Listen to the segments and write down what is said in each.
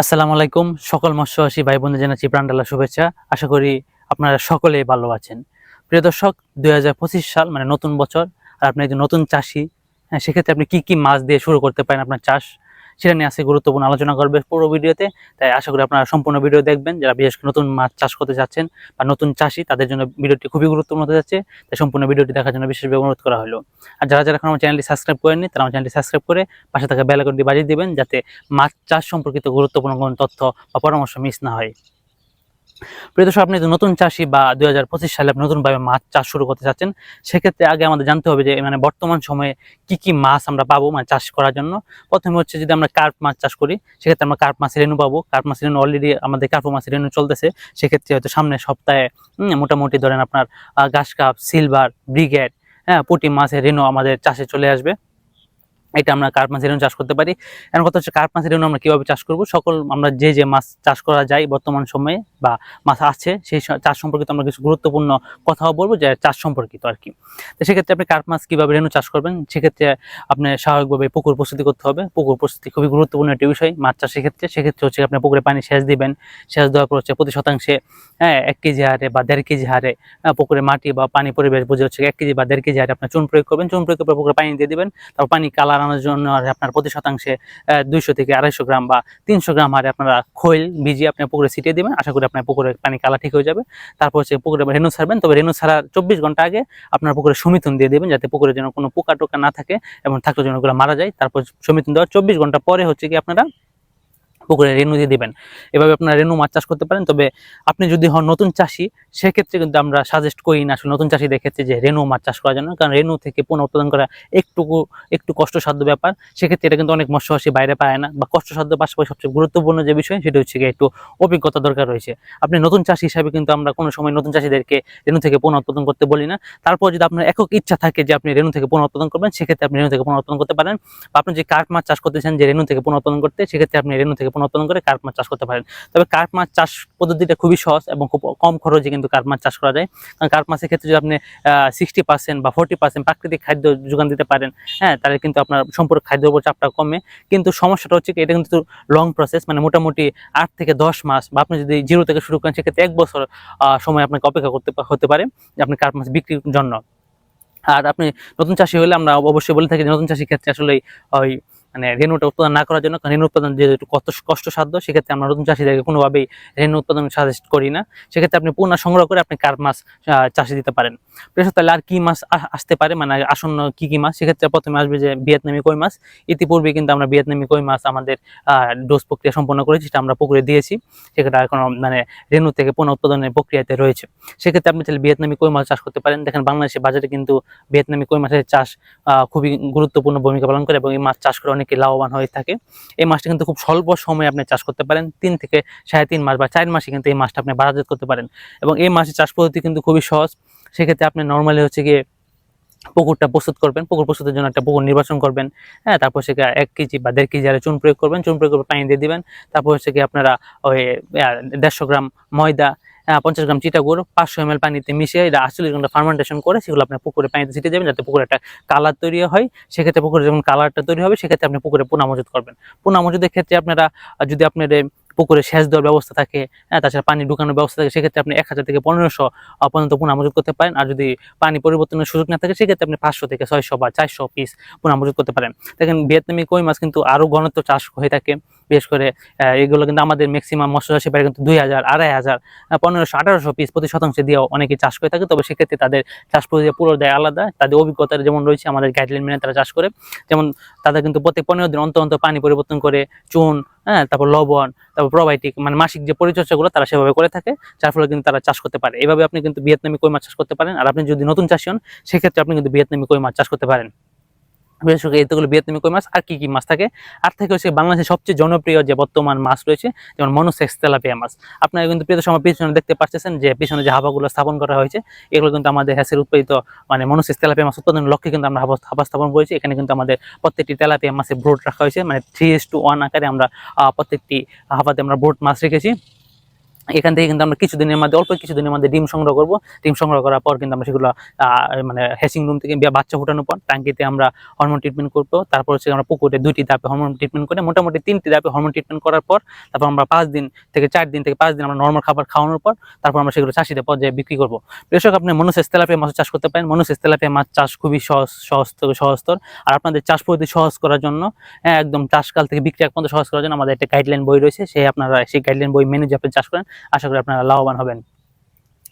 আসসালামু আলাইকুম। সকল মৎস্যবাসী ভাই বোনদের জানাচ্ছি প্রাণডালা শুভেচ্ছা। আশা করি আপনারা সকলেই ভালো আছেন। প্রিয় দর্শক, দুই হাজার পঁচিশ সাল মানে নতুন বছর, আর আপনি একজন নতুন চাষি হ্যাঁ সেক্ষেত্রে আপনি কি কি মাছ দিয়ে শুরু করতে পারেন আপনার চাষ? সেটা নিয়ে আজকে গুরুত্বপূর্ণ আলোচনা করবে পুরো ভিডিওতে। তাই আশা করি আপনারা সম্পূর্ণ ভিডিও দেখবেন। যারা বিশেষ করে নতুন মাছ চাষ করতে যাচ্ছেন বা নতুন চাষি, তাদের জন্য ভিডিওটি খুবই গুরুত্বপূর্ণ হতে যাচ্ছে। তাই সম্পূর্ণ ভিডিওটি দেখার জন্য বিশেষভাবে অনুরোধ করা হলো। আর যারা যারা এখন আমার চ্যানেলটি সাবস্ক্রাইব করেননি, তারা আমার চ্যানেলটি সাবস্ক্রাইব করে পাশে থাকা বেল আইকনটি বাজিয়ে দেবেন, যাতে মাছ চাষ সম্পর্কিত গুরুত্বপূর্ণ কোনো তথ্য বা পরামর্শ মিস না হয়। প্রিয় আপনি নতুন চাষি বা দুই হাজার পঁচিশ সালে আপনি নতুনভাবে মাছ চাষ শুরু করতে চাচ্ছেন, সেক্ষেত্রে আগে আমাদের জানতে হবে যে মানে বর্তমান সময়ে কি কি মাছ আমরা পাবো মানে চাষ করার জন্য। প্রথমে হচ্ছে যদি আমরা কার্প মাছ চাষ করি, সেক্ষেত্রে আমরা কার্প মাছের রেণু পাবো। কার্প মাছের রেণু অলরেডি আমাদের কার্প মাছের রেণু চলতেছে। সেক্ষেত্রে হয়তো সামনের সপ্তাহে মোটামুটি ধরেন আপনার ঘাস কাপ সিলভার ব্রিগেড হ্যাঁ পুঁটি মাছের রেণু আমাদের চাষে চলে আসবে। এটা আমরা কার্প রেণু চাষ করতে পারি। এখন কথা হচ্ছে কার্প রেণু আমরা কীভাবে চাষ করব? সকল আমরা যে যে মাছ চাষ করা যায় বর্তমান সময়ে বা মাছ আছে সেই চাষ সম্পর্কিত আমরা কিছু গুরুত্বপূর্ণ কথাও বলব যে চাষ সম্পর্কিত আর কি। তো সেক্ষেত্রে আপনি কার্প মাছ কীভাবে রেণু চাষ করবেন? সেক্ষেত্রে আপনি স্বাভাবিকভাবে পুকুর প্রস্তুতি করতে হবে। পুকুর প্রস্তুতি খুবই গুরুত্বপূর্ণ একটি বিষয় মাছ চাষের ক্ষেত্রে। সেক্ষেত্রে হচ্ছে আপনি পুকুরে পানি সেচ দিবেন। সেচ দেওয়ার পর হচ্ছে প্রতি শতাংশে হ্যাঁ এক কেজি হারে বা দেড় কেজি হারে আহ, পুকুরে মাটি বা পানি পরিবেশ বুঝে হচ্ছে এক কেজি বা দেড় কেজি হারে আপনার চুন প্রয়োগ করবেন। চুন প্রয়োগ করে পুকুরে পানি দিয়ে দিবেন। তারপর পানি কালার আনার জন্য আপনার প্রতি শতাংশে দুইশো থেকে আড়াইশো গ্রাম বা তিনশো গ্রাম হারে আপনারা খৈল ভিজিয়ে আপনি পুকুরে ছিটিয়ে দেবেন। আশা করি আপনার পুকুরে পানি কালা ঠিক হয়ে যাবে। তারপর হচ্ছে পুকুরে রেনু ছাড়বেন। তবে রেনু ছাড়ার চব্বিশ ঘণ্টা আগে আপনার পুকুরে সমিথুন দিয়ে দেবেন যাতে পুকুরে যেন কোনো পোকা টোকা না থাকে এবং থাকলে যেন ওগুলো মারা যায়। তারপর সমিথুন দেওয়ার চব্বিশ ঘণ্টা পরে হচ্ছে কি আপনারা পুকুরে রেনু দিয়ে দিবেন। এভাবে আপনারা রেনু মাছ চাষ করতে পারেন, তবে আপনি যদি হন নতুন চাষি, সেক্ষেত্রে কিন্তু আমরা সাজেস্ট করি না, আসলে নতুন চাষিদের ক্ষেত্রে যে রেনু মাছ চাষ করার জন্য, কারণ রেনু থেকে পুনঃ উৎপাদন করা একটুকু, একটু কষ্টসাধ্য ব্যাপার। সেক্ষেত্রে এটা কিন্তু অনেক মৎস্যবাসী বাইরে পায় না, বা কষ্টসাধ্য পাশাপাশি সবচেয়ে গুরুত্বপূর্ণ যে বিষয় সেটা হচ্ছে একটু অভিজ্ঞতা দরকার রয়েছে। আপনি নতুন চাষি হিসাবে কিন্তু আমরা কোনো সময় নতুন চাষিদেরকে রেনু থেকে পুনঃ উৎপাদন করতে বলি না। তারপর যদি আপনার একক ইচ্ছা থাকে যে আপনি রেনু থেকে পুনঃ উৎপাদন করবেন, সেক্ষেত্রে আপনি রেণু থেকে পুনঃ উৎপাদন করতে পারেন। বা আপনি যে কাঠ মাছ চাষ করতে চান যে রেণু থেকে পুনঃ উৎপাদন করতে, সেক্ষেত্রে আপনি রেনু থেকে উৎপাদন করে কার্প মাছ চাষ করতে পারেন। তবে কার্প মাছ চাষ পদ্ধতিটা খুবই সহজ এবং খুব কম খরচে কিন্তু কার্প মাছ চাষ করা যায়। কারণ কার্প মাছের ক্ষেত্রে যদি আপনি সিক্সটি পার্সেন্ট বা ফোর্টি পার্সেন্ট প্রাকৃতিক খাদ্য যোগান দিতে পারেন হ্যাঁ তাহলে কিন্তু আপনার সম্পূর্ণ খাদ্যের উপর চাপটা কমে। কিন্তু সমস্যাটা হচ্ছে এটা কিন্তু লং প্রসেস মানে মোটামুটি আট থেকে দশ মাস বা আপনি যদি জিরো থেকে শুরু করেন, সেক্ষেত্রে এক বছর সময় আপনাকে অপেক্ষা করতে হতে পারে যে আপনি কার্প মাছ বিক্রির জন্য। আর আপনি নতুন চাষি হলে আমরা অবশ্যই বলে থাকি নতুন চাষির ক্ষেত্রে আসলে ওই মানে রেণুটা উৎপাদন না করার জন্য, কারণ রেণু উৎপাদন যেহেতু কষ্ট, কষ্টসাধ্য, সেক্ষেত্রে আমরা নতুন চাষিদেরকে কোনোভাবেই রেণু উৎপাদন সাজেস্ট করি না। সেক্ষেত্রে আপনি পুনঃ সংগ্রহ করে আপনি কার মাছ চাষে দিতে পারেন। প্রেসর তাহলে আর কি মাছ আসতে পারে? মানে আসন্ন কি কি মাছ? সেক্ষেত্রে প্রথমে আসবে যে ভিয়েতনামি কই মাছ। ইতিপূর্বে কিন্তু আমরা ভিয়েতনামি কই মাছ আমাদের ডোজ প্রক্রিয়া সম্পন্ন করেছি, সেটা আমরা পুকুরে দিয়েছি। সেক্ষেত্রে এখন মানে রেণু থেকে পুনঃ উৎপাদনের প্রক্রিয়াতে রয়েছে। সেক্ষেত্রে আপনি চাইলে ভিয়েতনামি কই মাছ চাষ করতে পারেন। দেখেন বাংলাদেশের বাজারে কিন্তু ভিয়েতনামি কই মাছের চাষ খুবই গুরুত্বপূর্ণ ভূমিকা পালন করে এবং এই মাছ চাষ করে অনেকে লাভবান হয়ে থাকে। এই মাছটা কিন্তু খুব স্বল্প সময়ে আপনি চাষ করতে পারেন। তিন থেকে সাড়ে তিন মাস বা চার মাসে কিন্তু এই মাছটা আপনি বাজারজাত করতে পারেন। এবং এই মাছের চাষ পদ্ধতি কিন্তু খুবই সহজ। সেক্ষেত্রে আপনি নর্মালি হচ্ছে গিয়ে পুকুরটা প্রস্তুত করবেন। পুকুর প্রস্তুতের জন্য একটা পুকুর নির্বাচন করবেন। হ্যাঁ তারপর সেটা এক কেজি বা দেড় কেজি আরে চুন প্রয়োগ করবেন। চুন প্রয়োগ করে পানি দিয়ে দিবেন। তারপর হচ্ছে কি আপনারা ওই দেড়শো গ্রাম ময়দা পঞ্চাশ গ্রাম চিটাগুড় পাঁচশো এম পানিতে মিশিয়ে এটা আটচল্লিশ ঘণ্টা ফার্মেন্টেশন করে সেগুলো আপনার পুকুরে পানিতে ছিটিয়ে দেবেন যাতে পুকুরে একটা কালার তৈরি হয়। সেক্ষেত্রে পুকুরে যখন কালারটা তৈরি হবে, সেক্ষেত্রে আপনি পুকুরে পোনা মজুত করবেন। পোনা মজুদের ক্ষেত্রে আপনারা যদি আপনার পুকুরে সেচ দেওয়ার ব্যবস্থা থাকে হ্যাঁ তাছাড়া পানি ঢুকানোর ব্যবস্থা থাকে, সেক্ষেত্রে আপনি এক হাজার থেকে পনেরোশো পর্যন্ত পোনা করতে পারেন। আর যদি পানি পরিবর্তনের সুযোগ না থাকে, সেক্ষেত্রে আপনি পাঁচশো থেকে ছয়শো বা চারশো পিস পোনা করতে পারেন। দেখেন ভিয়েতনামি কই মাছ কিন্তু আরও ঘনত্ব চাষ হয়ে থাকে। বিশেষ করে এগুলো কিন্তু আমাদের ম্যাক্সিমাম মৎস্যচাষী বাইরে কিন্তু দুই হাজার, আড়াই হাজার পনেরোশো, আঠারোশো পিস প্রতি শতাংশে দিয়েও অনেকে চাষ করে থাকে। তবে সেক্ষেত্রে তাদের চাষ পদ্ধতি পুরো দেয় আলাদা। তাদের অভিজ্ঞতা যেমন রয়েছে আমাদের গাইডলাইন মেনে তারা চাষ করে। যেমন তাদের কিন্তু প্রত্যেক পনেরো দিন অন্তর অন্তর পানি পরিবর্তন করে চুন হ্যাঁ তারপর লবণ, তারপর প্রোবায়োটিক মানে মাসিক যে পরিচর্যাগুলো তারা সেভাবে করে থাকে, যার ফলে কিন্তু তারা চাষ করতে পারে। এভাবে আপনি কিন্তু ভিয়েতনামি কই মাছ চাষ করতে পারেন। আর আপনি যদি নতুন চাষি হন, সেক্ষেত্রে আপনি কিন্তু ভিয়েতনামি কই মাছ চাষ করতে পারেন। বিশেষ করে এতগুলো ভিয়েতনামি কই মাছ, আর কি কি মাছ থাকে? আর থেকে হচ্ছে বাংলাদেশের সবচেয়ে জনপ্রিয় যে বর্তমান মাছ রয়েছে, যেমন মনোসেক্স তেলাপিয়া মাছ। আপনারা কিন্তু প্রিয় সময় পিছনে দেখতে পাচ্ছেন যে পিছনে যে হাবাগুলো স্থাপন করা হয়েছে, এগুলো কিন্তু আমাদের হ্যাসের উৎপাদিত মানে মনোসেক্স তেলাপিয়া মাছ উৎপাদনের লক্ষ্যে কিন্তু আমরা হাবা স্থাপন করেছি। এখানে কিন্তু আমাদের প্রত্যেকটি তেলাপিয়া মাছের ব্রোড রাখা হয়েছে মানে থ্রি এস টু ওয়ান আকারে আমরা প্রত্যেকটি হাবাতে আমরা ব্রোড মাছ রেখেছি। এখান থেকে কিন্তু আমরা কিছুদিনের মধ্যে অল্প কিছুদিনের মধ্যে ডিম সংগ্রহ করব। ডিম সংগ্রহ করার পর কিন্তু আমরা সেগুলো মানে হ্যাচিং রুম থেকে বাচ্চা ফুটানোর পর ট্যাঙ্কিতে আমরা হরমোন ট্রিটমেন্ট করব। তারপর হচ্ছে আমরা পুকুরে দুইটি ধাপে হরমোন ট্রিটমেন্ট করে মোটামুটি তিনটি ধাপে হরমোন ট্রিটমেন্ট করার পর তারপর আমরা পাঁচ দিন থেকে চার দিন থেকে পাঁচ দিন আমরা নর্মাল খাবার খাওয়ানোর পর তারপর আমরা সেগুলো চাষিদের পর্যায়ে বিক্রি করব। কৃষক আপনি মনুসেস তেলাপিয়া মাছ চাষ করতে পারেন। মনুসেস তেলাপিয়া মাছ চাষ খুবই সহজ সহজ সহজতর। আর আপনাদের চাষ পদ্ধতি সহজ করার জন্য হ্যাঁ, একদম চাষকাল থেকে বিক্রি এক সহজ করার জন্য আমাদের একটা গাইডলাইন বই রয়েছে। সেই আপনারা সেই গাইডলাইন বই মেনে যে আপনি চাষ করেন আশা করি আপনারা লাভবান হবেন।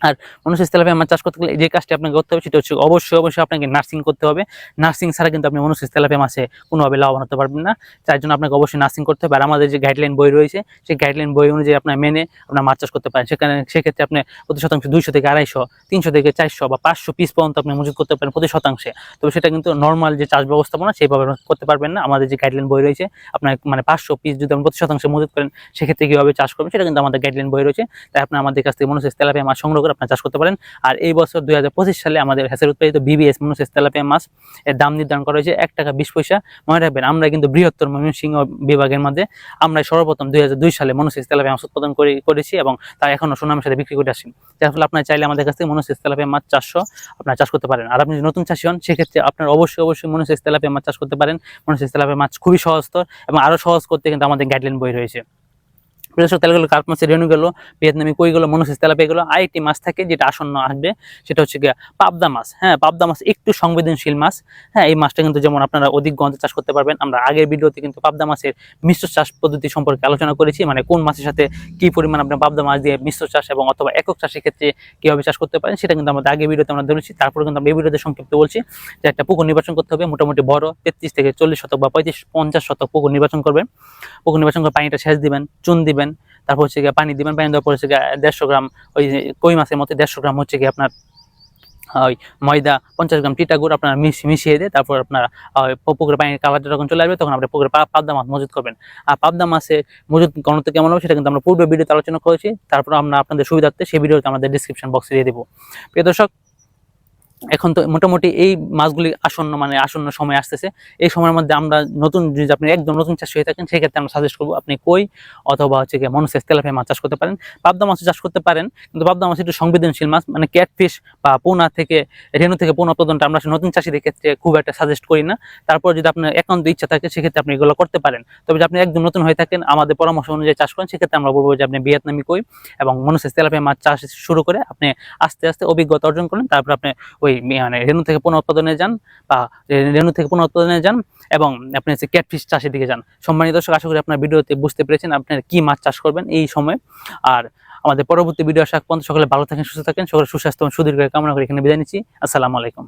আর মনুষ্য তেলাপিয়া আমার চাষ করতে গেলে যে কাজটি আপনাকে করতে হবে সেটা হচ্ছে অবশ্যই অবশ্যই আপনাকে নার্সিং করতে হবে। নার্সিং ছাড়া কিন্তু আপনি মনুষ্য তেলাপিয়া মাছে কোনোভাবে লাভবান হতে পারবেন না। তার জন্য আপনাকে অবশ্যই নার্সিং করতে হবে। আর আমাদের যে গাইডলাইন বই রয়েছে, সেই গাইডলাইন বই অনুযায়ী আপনার মেনে আপনার মাছ চাষ করতে পারেন। সেখানে, সেক্ষেত্রে আপনি প্রতি শতাংশ দুইশো থেকে আড়াইশো, তিনশো থেকে চারশো বা পাঁচশো পিস পর্যন্ত আপনি মজুত করতে পারেন প্রতি শতাংশে। তবে সেটা কিন্তু নর্মাল যে চাষ ব্যবস্থাপনা, সেইভাবে করতে পারবেন না। আমাদের যে গাইডলাইন বই রয়েছে, আপনার মানে পাঁচশো পিস যদি আপনি প্রতি শতাংশে মজুত করেন, সেক্ষেত্রে কীভাবে চাষ করবেন, সেটা কিন্তু আমাদের গাইডলাইন বই রয়েছে। তাই আপনি আমাদের কাছ থেকে মনুষ্য তেলাপিয়া মাছ সংগ্রহ করে আপনার চাষ করতে পারেন। আর এই বছর দুই হাজার পঁচিশ সালে আমাদের হ্যাসের উৎপাদিত বিবিএস মনুষ্য তেলাপিয়া মাছ, এর দাম নির্ধারণ করা হয়েছে এক টাকা বিশ পয়সা। মনে রাখবেন, আমরা কিন্তু বৃহত্তর ময়মনসিংহ বিভাগের মধ্যে আমরা সর্বপ্রথম দুই হাজার দুই সালে মনুষ্য তেলাপিয়া মাছ উৎপাদন করে, করেছি এবং তা এখনও সুনামের সাথে বিক্রি করে আসি যার ফলে আপনার চাইলে আমাদের কাছ থেকে মনুষ্য তেলাপিয়া মাছ চারশো আপনার চাষ করতে পারেন। আর আপনি নতুন চাষি হন, সেক্ষেত্রে আপনার অবশ্যই অবশ্যই মনুষ্য তেলাপিয়া মাছ চাষ করতে পারেন। মনুষ্য তেলাপিয়া মাছ খুবই সহজতর এবং আরও সহজ করতে কিন্তু আমাদের গাইডলাইন বই রয়েছে। কৃষক তেলগুলো কার্প মাছের রেণু গেলো, ভিয়েতনামি কই গেলো মনুষ্য তেলাপিয়া গেলো আরেকটি মাছ থাকে যেটা আসন্ন আসবে, সেটা হচ্ছে পাবদা মাছ। হ্যাঁ পাবদা মাছ একটু সংবেদনশীল মাছ। হ্যাঁ এই মাছটা কিন্তু যেমন আপনারা অধিক গন্ধে চাষ করতে পারবেন, আমরা আগের ভিডিওতে কিন্তু পাবদা মাছের মিশ্র চাষ পদ্ধতি সম্পর্কে আলোচনা করেছি মানে কোন মাছের সাথে কি পরিমাণ আপনার পাবদা মাছ দিয়ে মিশ্র চাষ এবং অথবা একক চাষের ক্ষেত্রে কীভাবে চাষ করতে পারেন, সেটা কিন্তু আমাদের আগের ভিডিওতে আমরা ধরেছি, তারপরে কিন্তু আমরা এই ভিডিওতে সংক্ষিপ্ত বলছি যে একটা পুকুর নির্বাচন করতে হবে, মোটামুটি বড় তেত্রিশ থেকে চল্লিশ শতক বা পঁয়ত্রিশ পঞ্চাশ শতক পুকুর নির্বাচন করবেন। পুকুর নির্বাচন করে পানিটা সেচ দিবেন, চুন দিবেন তারপর হচ্ছে গিয়ে পানি দিবেন পানি দেওয়ার পর হচ্ছে গিয়ে দেড়শো গ্রাম ওই কই মাছের মতো দেড়শো গ্রাম হচ্ছে গিয়ে আপনার ওই ময়দা পঞ্চাশ গ্রাম টিটা গুড় আপনারা মিশ মিশিয়ে দিয়ে তারপর আপনারা আহ, পু- পুকুরে পানির কালারটা যখন চলে আসবে তখন আপনি পুকুরে পাবদা মাছ মজুত করবেন। আর পাবদা মাছে মজুত ঘনত্ব কেমন হবে সেটা কিন্তু আমরা পূর্বে ভিডিওতে আলোচনা করেছি তারপর আমরা আপনাদের সুবিধার্থে সেই ভিডিওতে আমাদের ডিসক্রিপশন বক্সে দিয়ে দেবো। প্রিয় দর্শক এখন তো মোটামুটি এই মাছগুলি আসন্ন মানে আসন্ন সময় আসতেছে। এই সময়ের মধ্যে আমরা নতুন যদি আপনি একদম নতুন চাষ হয়ে থাকেন, সেক্ষেত্রে আমরা সাজেস্ট করব আপনি কই অথবা হচ্ছে গিয়ে মনুষ্য তেলাপিয়া মাছ চাষ করতে পারেন। পাবদা মাছ চাষ করতে পারেন, কিন্তু পাবদা মাছ একটু সংবেদনশীল মাছ মানে ক্যাটফিশ বা পোনা থেকে, রেণু থেকে পোনা উৎপাদনটা আমরা নতুন চাষিদের ক্ষেত্রে খুব একটা সাজেস্ট করি না। তারপর যদি আপনার একান্ত ইচ্ছা থাকে, সেক্ষেত্রে আপনি এগুলো করতে পারেন। তবে যদি আপনি একদম নতুন হয়ে থাকেন, আমাদের পরামর্শ অনুযায়ী চাষ করেন, সেক্ষেত্রে আমরা বলব যে আপনি ভিয়েতনামি কই এবং মনুষ্য তেলাপিয়া মাছ চাষ শুরু করে আপনি আস্তে আস্তে অভিজ্ঞতা অর্জন করেন তারপর আপনি ওই মানে রেণু থেকে পুনঃ উৎপাদনে যান বা রেণু থেকে পুনঃ উৎপাদনে যান এবং আপনি হচ্ছে ক্যাটফিশ চাষের দিকে যান। সম্মানিত দর্শক, আশা করি আপনার ভিডিওতে বুঝতে পেরেছেন আপনার কি মাছ চাষ করবেন এই সময়। আর আমাদের পরবর্তী ভিডিও আসা পর্যন্ত সকলে ভালো থাকেন, সুস্থ থাকেন, সকলে সুস্বাস্থ্য এবং সুদীর্ঘ কামনা করে এখানে বিদায় নিচ্ছি। আসসালামু আলাইকুম।